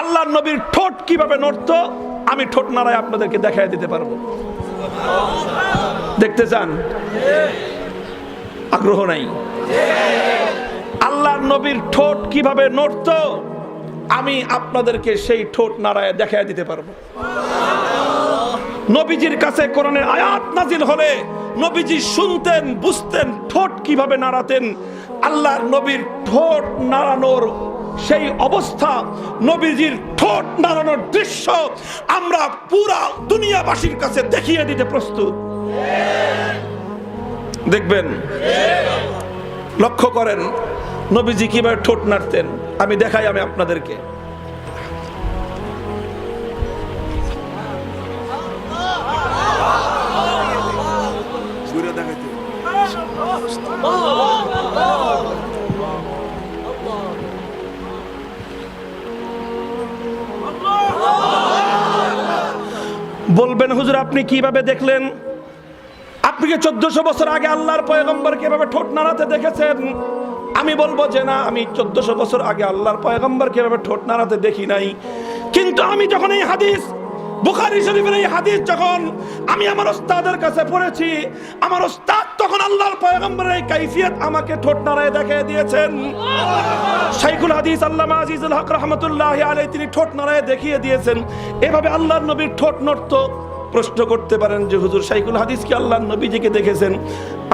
আল্লাহ নবীর ঠোঁট কীভাবে নড়তো, আমি ঠোঁট নাড়ায় আপনাদেরকে দেখাই দিতে পারব। দেখতে চান? আগ্রহ নাই। আল্লাহ নবীর ঠোঁট কীভাবে নড়তো, আমি আপনাদেরকে সেই ঠোঁট নাড়ায় দেখায় দিতে পারব। নবীজির কাছে কোরআনের আয়াত নাজিল হলে নবীজি শুনতেন, বুঝতেন ঠোঁট কীভাবে নাড়াতেন। আল্লাহর নবীর ঠোঁট নাড়ানোর সেই অবস্থা নবীজির ঠোঁট নাড়ানোর দৃশ্য আমরা পুরা দুনিয়াবাসীর কাছে দেখিয়ে দিতে প্রস্তুত। দেখবেন, লক্ষ্য করেন, নবীজি কীভাবে ঠোঁট নাড়তেন। আমি দেখাই আমি আপনাদেরকে। বলবেন, হুজুর, আপনি কীভাবে দেখলেন? আপনি কি চোদ্দশো বছর আগে আল্লাহর পয়গম্বর কীভাবে ঠোঁট নাড়াতে দেখেছেন? আমি বলব যে না, আমি চোদ্দশো বছর আগে আল্লাহর পয়গম্বর কীভাবে ঠোঁট নাড়াতে দেখি নাই। কিন্তু আমি যখন এই হাদিস, বুখারি শরীফের এই হাদিস যখন আমি আমার ওস্তাদের কাছে পড়েছি, আমার ওস্তাদ তখন আল্লাহর পয়গম্বরের এই কাইফিয়ত আমাকে ঠোঁট নাড়ায় দেখিয়ে দিয়েছেন। শাইখুল হাদিস আল্লামা আজিজুল হক রহমতুল্লাহ আলাই তিনি ঠোঁট নাড়ায় দেখিয়ে দিয়েছেন। এভাবে আল্লাহর নবীর ঠোঁট নড়তো। প্রশ্ন করতে পারেন যে হুজুর শাইকুল হাদিস কি আল্লাহর নবীজিকে দেখেছেন?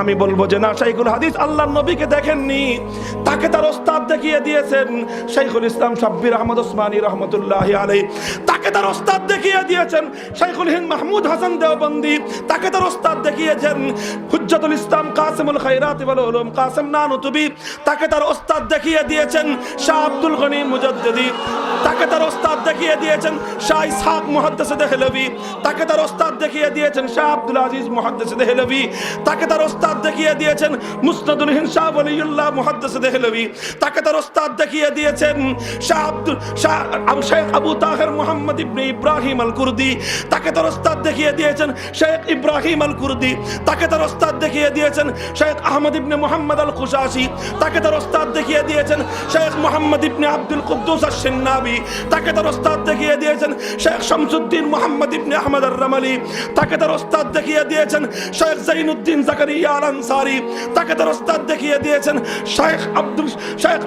আমি বলব যে না শাইকুল হাদিস আল্লাহর নবীকে দেখেননি। তাকে তার ওস্তাদ দেখিয়ে দিয়েছেন। শাইখুল ইসলাম সাব্বির আহমদ ওসমানী রহমতুল্লাহ আলাই তাকে তার ওস্তাদ দেখিয়ে দিয়েছেন। শাইখুল হিন্দ মাহমুদ হাসান দেওবন্দি, তাকে তার ওস্তাদ দেখিয়েছেন। হুজ্জাতুল ইসলাম কাসেমুল খাইরাত ইবাল উলুম কাসেম নানুতুবি, তাকে তার ওস্তাদ দেখিয়ে দিয়েছেন শাহ আব্দুল গনি মুজাদ্দিদি। তাকে তার ওস্তাদ দেখিয়ে দিয়েছেন শাহ ইসহাক মুহাদ্দিস দেহলভি। তাকে তার ওস্তাদ দেখিয়ে দিয়েছেন শাহ আব্দুল আজিজ মুহাদ্দিস দেহলভি। তাকে তার ওস্তাদ দেখিয়ে দিয়েছেন মুসনাদুল হিন্দ শাহ ওয়ালিউল্লাহ মুহাদ্দিস দেহলভি। তাকে তার ওস্তাদ দেখিয়ে দিয়েছেন শাহ আব্দুল শাহ শেখ আবু তাহের মুহাম্মদ ইবনে ইব্রাহিম আল কুরদি তাকে তার ওস্তাদ দেখিয়ে দিয়েছেন শেখ ইব্রাহিম আল কুরদি তাকে তার ওস্তাদ দেখিয়ে দিয়েছেন শেখ আহমদ ইবনে মুহাম্মদ আল খুশাসি তাকে তার ওস্তাদ দেখিয়ে দিয়েছেন শেখ মোহাম্মদ ইবনে আব্দুল কুদ্দুস আশ-সিন্নাবি। তাকে তার ওস্তাদ দেখিয়ে দিয়েছেন শেখ শামসুদ্দিন মোহাম্মদ ইবনে আহমদ আর রামালি তাকে তার ওস্তাদ দেখিয়ে দিয়েছেন শেখ জাইনুদ্দিন জাকারিয়া আল আনসারি তাকে তার ওস্তাদ দেখিয়ে দিয়েছেন শেখ আব্দুল শেখ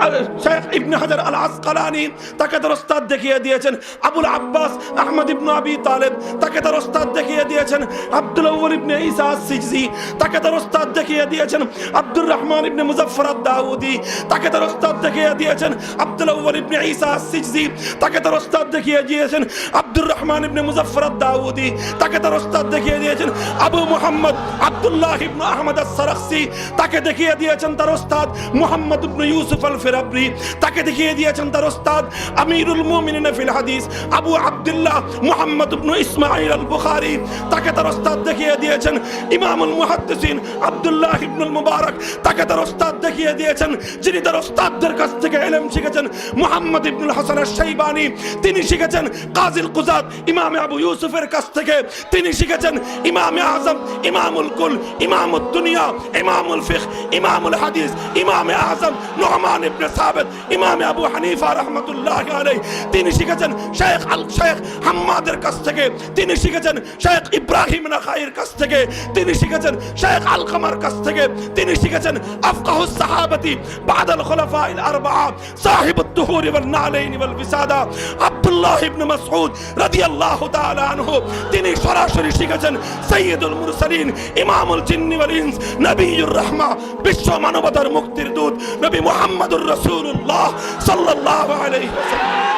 শেখ ইবনে হাজার আল আসকালানি তাকে তার ওস্তাদ দেখিয়ে দিয়েছেন আবুল আব্বাস আহমদ ইবনে আবি তালেব। তাকে তার ওস্তাদ দেখিয়ে দিয়েছেন আব্দুল আউয়াল ইবনে ঈসা সিজজি তাকে তার ওস্তাদ দেখিয়ে দিয়েছেন আব্দুর রহমান ইবনে মুজাফফর আদ-দাউদি। তাকে তার ওস্তাদ দেখিয়ে দিয়েছেন আব্দুল আউয়াল ইবনে ঈসা সিজজি তাকে তার ওস্তাদ দেখিয়ে দিয়েছেন আব্দুর রহমান ইবনে মুজাফফর আদ-দাউদি। তাকে তার ওস্তাদ দেখিয়ে দিয়েছেন আবু মোহাম্মদ আব্দুল্লাহ ইবনে আহমদ আস-সারাখসি। তাকে দেখিয়ে দিয়েছেন তার ওস্তাদ মুহাম্মদ ইবনে ইউসুফ আল ফিরাবরি তাকে দেখিয়ে দিয়েছেন তার ওস্তাদ আমিরুল মুমিনিন ফিল হাদিস আবু আব্দুল্লাহ মুহাম্মদ ইবনে ইসমাঈল আল বুখারী তাকে তার ওস্তাদ দেখিয়ে দিয়েছেন ইমামুল মুহাদ্দিসিন আব্দুল্লাহ ইবনুল মুবারক। তাকে তার ওস্তাদ দেখিয়ে দিয়েছেন যিনি তার ওস্তাদদের কাছ থেকে ইলম শিখেছেন মুহাম্মদ ইবনুল হাসান আশ-শাইবানি তিনি শিখেছেন কাজিল কুজাত ইমাম আবু ইউসুফের কাছ থেকে, তিনি শিখেছেন ইমামে আজম, ইমামুল কুল, ইমামুদ দুনিয়া, ইমামুল ফিকহ ইমামুল হাদিস, ইমামে আজম, নোমান ইবনে সাবিত, ইমামে আবু হানিফা রাহমাতুল্লাহ আলাইহি। তিনি শিখেছেন শেখ আল শেখ হাম্মাদের কাছ থেকে, তিনি শিখেছেন শেখ ইব্রাহিম নাখাইয়ের কাছ থেকে, তিনি শিখেছেন শেখ আলকামার কাছ থেকে, তিনি শিখেছেন আফকাহুস সাহাবাতি বাদাল খুলাফাইল আরবাআ, সাহিবুত তুহুর ওয়াল নালাইন ওয়াল বিসাদা আব্দুল্লাহ ইবনে মাসউদ রাদিয়াল্লাহু তাআলা আনহু, তিনি সরাসরি শিখেছেন সাইয়্যিদুল মুরসালিন, ইমামুল জিন্নি ওয়াল ইনস, নবিয়ুর রাহমা, বিশ্ব মানবতার মুক্তির দূত, নবী মুহাম্মদুর রাসূলুল্লাহ সাল্লাল্লাহু আলাইহি ওয়াসাল্লাম।